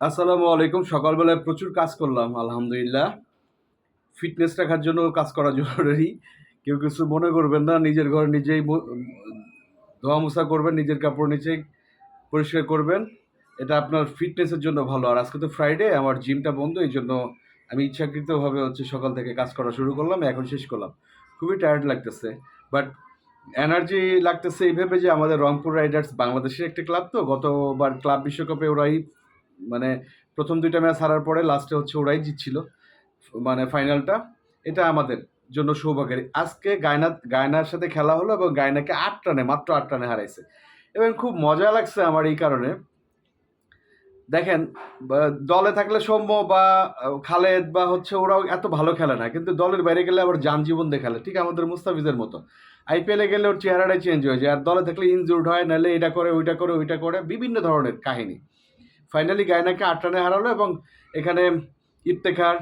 আসসালামু আলাইকুম। সকালবেলায় প্রচুর কাজ করলাম, আলহামদুলিল্লাহ। ফিটনেস রাখার জন্য কাজ করা জরুরি। কেউ কিছু মনে করবেন না, নিজের ঘর নিজেই ধোয়া মোছা করবেন, নিজের কাপড় নিজেই পরিষ্কার করবেন। এটা আপনার ফিটনেসের জন্য ভালো। আর আজকে তো ফ্রাইডে আমার জিমটা বন্ধ, এই জন্য আমি ইচ্ছাকৃতভাবে হচ্ছে সকাল থেকে কাজ করা শুরু করলাম, এখন শেষ করলাম। খুবই টায়ার্ড লাগতেছে। বাট এনার্জি লাগতেছে এইভাবে যে আমাদের রংপুর রাইডার্স বাংলাদেশের একটা ক্লাব তো, গতবার ক্লাব বিশ্বকাপে ওরাই মানে প্রথম দুইটা ম্যাচ হারার পরে লাস্টে হচ্ছে ওরাই জিতছিল মানে ফাইনালটা। এটা আমাদের জন্য সৌভাগ্যের। আজকে গায়না, গায়নার সাথে খেলা হলো এবং গায়নাকে আট রানে, মাত্র আট রানে হারাইছে। এবং খুব মজা লাগছে আমার এই কারণে। দেখেন দলে থাকলে সৌম্য বা খালেদ বা হচ্ছে ওরাও এত ভালো খেলে না, কিন্তু দলের বাইরে গেলে আবার যান জীবন দেখালে ঠিক আমাদের মুস্তাফিজের মতো। আইপিএলে গেলে ওর চেহারাটাই চেঞ্জ হয়ে যায়, আর দলে থাকলে ইনজুর্ড হয়, নাহলে এটা করে, ওইটা করে ওইটা করে, বিভিন্ন ধরনের কাহিনী। ফাইনালি গায়নাকে আট রানে হারালো এবং এখানে ইফতেখার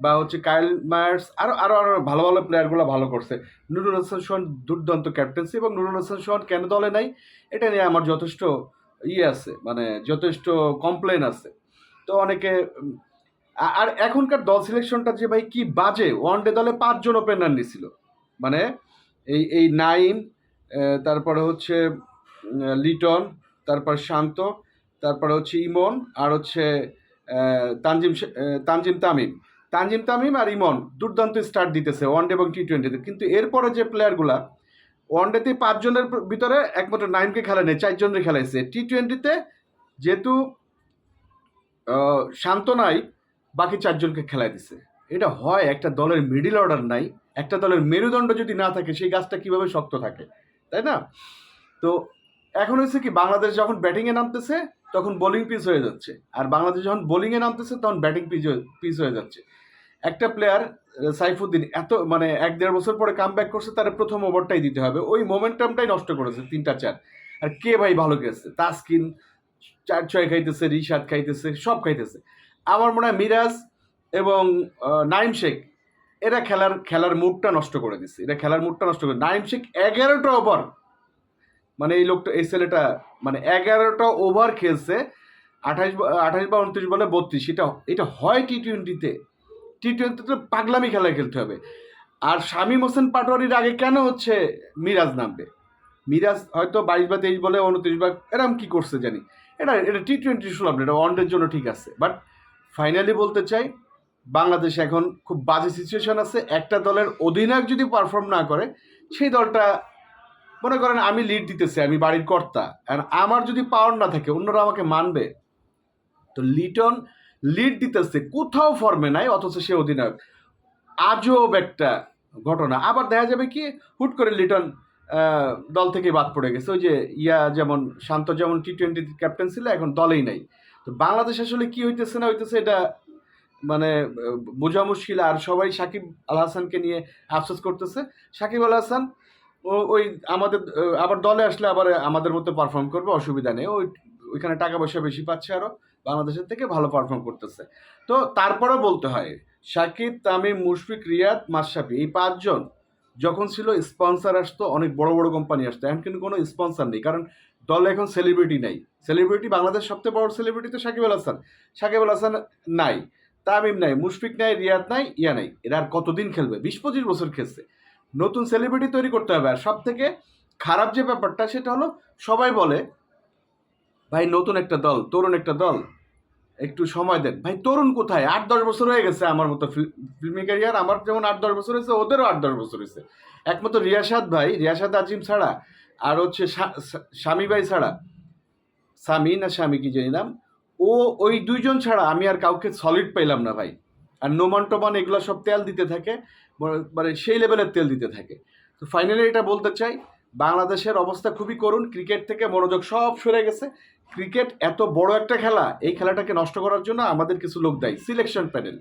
বা হচ্ছে কাইল মায়ার্স আরও আরও আরও ভালো ভালো প্লেয়ারগুলো ভালো করছে। নুরুল হাসান সোহান দুর্দান্ত ক্যাপ্টেন্সি এবং নুরুল হাসান সোহান কেন দলে নাই, এটা নিয়ে আমার যথেষ্ট ইয়ে আছে মানে যথেষ্ট কমপ্লেন আছে। তো অনেকে আর এখনকার দল সিলেকশনটা যে ভাই কি বাজে ওয়ান ডে দলে পাঁচজন ওপেনার নিছিল। মানে এই এই নাইম তারপরে হচ্ছে লিটন, তারপর শান্ত তারপরে হচ্ছে ইমন আর হচ্ছে তানজিম তানজিম তামিম। তানজিম তামিম আর ইমন দুর্দান্ত স্টার্ট দিতেছে ওয়ানডে এবং টি টোয়েন্টিতে কিন্তু এরপরে যে প্লেয়ারগুলা ওয়ানডেতে পাঁচজনের ভিতরে একমাত্র নাইনকে খেলা নেই, চারজনের খেলাইছে। টি টোয়েন্টিতে যেহেতু শান্ত নাই, বাকি চারজনকে খেলাই দিছে। এটা হয় একটা দলের মিডিল অর্ডার নাই, একটা দলের মেরুদণ্ড যদি না থাকে, সেই গাছটা কীভাবে শক্ত থাকে? তাই না? তো এখন হচ্ছে কি, বাংলাদেশ যখন ব্যাটিংয়ে নামতেছে তখন বোলিং পিচ হয়ে যাচ্ছে। আর বাংলাদেশ যখন বোলিংয়ে নামতেছে, তখন ব্যাটিং পিচ পিচ হয়ে যাচ্ছে। একটা প্লেয়ার সাইফুদ্দিন, এত মানে এক দেড় বছর পরে কাম ব্যাক করছে, তার প্রথম ওভারটাই দিতে হবে। ওই মোমেন্টামটাই নষ্ট করেছে তিনটা চার আর কে ভাই ভালো খেয়েছে তাসকিন চার ছয় খাইতেছে, রিশাদ খাইতেছে, সব খাইতেছে। আমার মনে হয় মিরাজ এবং নাইম শেখ, এরা খেলার খেলার মুডটা নষ্ট করে দিচ্ছে। এরা খেলার মুডটা নষ্ট করে নাইম শেখ এগারোটা ওভার মানে এই লোকটা, এই ছেলেটা মানে এগারোটা ওভার খেলছে, আঠাশ আঠাশ বা উনত্রিশ বলে বত্রিশ। এটা এটা হয় টি টোয়েন্টিতে টি টোয়েন্টিতে পাগলামি খেলায় খেলতে হবে। আর শামীম হোসেন পাটোয়ারির আগে কেন হচ্ছে মিরাজ নামবে? মিরাজ হয়তো বাইশ বা তেইশ বলে উনত্রিশ বা এরম কী করছে জানি। এটা এটা টি টোয়েন্টি শুনলাম এটা ওয়ানডের জন্য ঠিক আছে। বাট ফাইনালি বলতে চাই, বাংলাদেশ এখন খুব বাজে সিচুয়েশন আছে। একটা দলের অধিনায়ক যদি পারফর্ম না করে, সেই দলটা মনে করেন আমি লিড দিতেছি, আমি বাড়ির কর্তা আর আমার যদি পাওয়ার না থাকে, অন্যরা আমাকে মানবে? তো লিটন লিড দিতেছে, কোথাও ফর্মে নাই, অথচ সে অধিনায়ক। আজব একটা ঘটনা। আবার দেখা যাবে কি, হুট করে লিটন দল থেকে বাদ পড়ে গেছে। ওই যে ইয়া যেমন, শান্ত যেমন টি টোয়েন্টি ক্যাপ্টেন ছিল, এখন দলেই নাই। তো বাংলাদেশ আসলে কি হইতেছে না হইতেছে, এটা মানে বোঝা মুশকিল। আর সবাই সাকিব আল হাসানকে নিয়ে আফসোস করতেছে। সাকিব আল হাসান ওই আমাদের আবার দলে আসলে আবার আমাদের মতো পারফর্ম করবে, অসুবিধা নেই। ওই, ওইখানে টাকা পয়সা বেশি পাচ্ছে আরও বাংলাদেশের থেকে, ভালো পারফর্ম করতেছে। তো তারপরেও বলতে হয়, সাকিব, তামিম, মুশফিক, রিয়াদ, মাশরাফি এই পাঁচজন যখন ছিল স্পন্সর আসতো, অনেক বড় বড় কোম্পানি আসতো। এখন কিন্তু কোনো স্পন্সর নেই, কারণ দলে এখন সেলিব্রিটি নাই। সেলিব্রিটি বাংলাদেশ সবচেয়ে বড় সেলিব্রিটি তো সাকিব আল হাসান। সাকিব আল হাসান নাই, তামিম নাই, মুশফিক নাই, রিয়াদ নাই, ইয়া নাই। এরা আর কতদিন খেলবে? বিশ পঁচিশ বছর খেলছে। নতুন সেলিব্রিটি তৈরি করতে হবে। আর সব থেকে খারাপ যে ব্যাপারটা, সেটা হলো সবাই বলে, ভাই, নতুন একটা দল, তরুণ একটা দল, একটু সময় দেন। ভাই, তরুণ কোথায়? আট, দশ বছর হয়ে গেছে আমার মতো ফিল্মি ক্যারিয়ার আমার যেমন আট, দশ বছর হয়েছে, ওদেরও আট, দশ বছর হয়েছে। একমাত্র রিয়াসাদ ভাই রিয়াসাদ আজিম ছাড়া, আর হচ্ছে স্বামী ভাই ছাড়া স্বামী না স্বামী কি জানি নাম, ও, ওই দুইজন ছাড়া আমি আর কাউকে সলিড পাইলাম না ভাই। আর নোমান টোমান এগুলো সব তেল দিতে থাকে মানে- সেই লেভেলের তেল দিতে থাকে। তো ফাইনালি এটা বলতে চাই, বাংলাদেশের অবস্থা খুবই করুণ ক্রিকেট থেকে মনোযোগ সব সরে গেছে। ক্রিকেট এত বড় একটা খেলা, এই খেলাটাকে নষ্ট করার জন্য আমাদের কিছু লোক দেয় সিলেকশন প্যানেল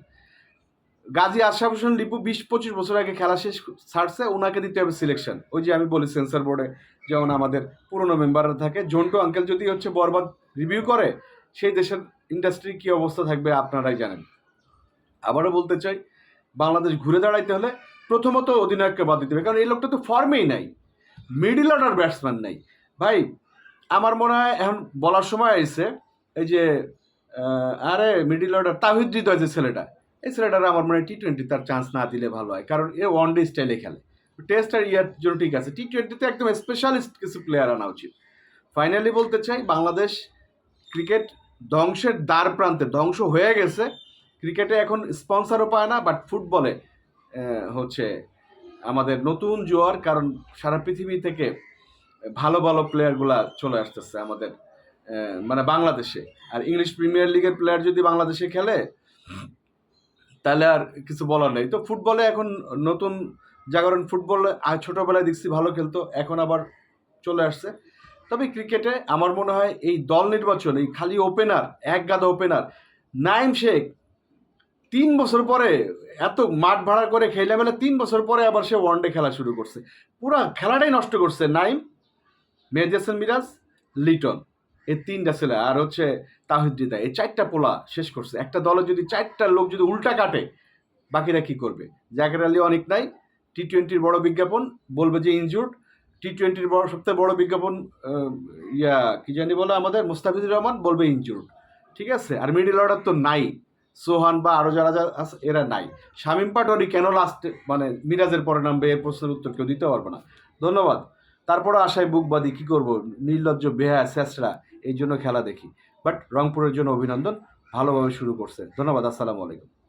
গাজী আশরাফ হোসেন লিপু বিশ পঁচিশ বছর আগে খেলা শেষ ছাড়ছে ওনাকে দিতে হবে সিলেকশন ওই যে আমি বলি সেন্সার বোর্ডে যেমন আমাদের পুরনো মেম্বাররা থাকে, জন্টু আঙ্কেল যদি হচ্ছে বরবাদ রিভিউ করে, সেই দেশের ইন্ডাস্ট্রি কী অবস্থা থাকবে আপনারাই জানেন। আবারও বলতে চাই, বাংলাদেশ ঘুরে দাঁড়াইতে হলে প্রথমত অধিনায়ককে বাদ দিতে হবে, কারণ এই লোকটা তো ফর্মেই নাই মিডিল অর্ডার ব্যাটসম্যান নাই। ভাই, আমার মনে হয় এখন বলার সময় এসে এই যে আরে মিডিল অর্ডার তাহিদ হৃদয় যে ছেলেটা, এই ছেলেটার আমার মনে হয় টি টোয়েন্টি তার চান্স না দিলে ভালো হয়, কারণ এ ওয়ান ডে স্টাইলে খেলে। টেস্ট আর ইয়ার জন্য ঠিক আছে টি টোয়েন্টিতে একদম স্পেশালিস্ট কিছু প্লেয়ার আনা উচিত। ফাইনালি বলতে চাই, বাংলাদেশ ক্রিকেট ধ্বংসের দ্বার প্রান্তে ধ্বংস হয়ে গেছে ক্রিকেটে এখন স্পন্সরও পায় না বাট ফুটবলে হচ্ছে আমাদের নতুন জোয়ার, কারণ সারা পৃথিবী থেকে ভালো ভালো প্লেয়ারগুলা চলে আসতেছে আমাদের মানে বাংলাদেশে। আর ইংলিশ প্রিমিয়ার লিগের প্লেয়ার যদি বাংলাদেশে খেলে, তাহলে আর কিছু বলার নেই। তো ফুটবলে এখন নতুন জাগরণ ফুটবল ছোটোবেলায় দেখছি ভালো খেলতো, এখন আবার চলে আসছে। তবে ক্রিকেটে আমার মনে হয় এই দল নির্বাচন, এই খালি ওপেনার, এক গাদা ওপেনার, নাইম শেখ তিন বছর পরে এত মাঠ ভাড়া করে খেলে বেলা তিন বছর পরে আবার সে ওয়ানডে খেলা শুরু করছে। পুরা খেলাটাই নষ্ট করছে। নাইম মেহেদি মিরাজ, লিটন, এই তিনটা ছেলে। আর হচ্ছে তাহিদ হৃদয় এই চারটা পোলা শেষ করছে। একটা দলে যদি চারটা লোক যদি উল্টা কাটে, বাকিরা কি করবে? জাকের আলী অনেক নাই টি টোয়েন্টির বড় বিজ্ঞাপন, বলবে যে ইনজুর্ড টি টোয়েন্টির বড় সবথেকে বড় বিজ্ঞাপন ইয়া, কি জানি বলে আমাদের, মুস্তাফিজুর রহমান, বলবে ইনজুর্ড ঠিক আছে? আর মিডিল অর্ডার তো নাই। সোহান বা আরও যারা যারা এরা নাই। শামিম পাটোয়ারি কেন লাস্ট মানে মিরাজের পরে নামবে এর প্রশ্নের উত্তর কেউ দিতে পারবে না। ধন্যবাদ। তারপরে আশায় বুকবাদী, কি কী করব? নির্লজ্জ বেহা স্যাসরা এই জন্য খেলা দেখি। বাট রংপুরের জন্য অভিনন্দন, ভালোভাবে শুরু করছে। ধন্যবাদ, আসসালামু আলাইকুম।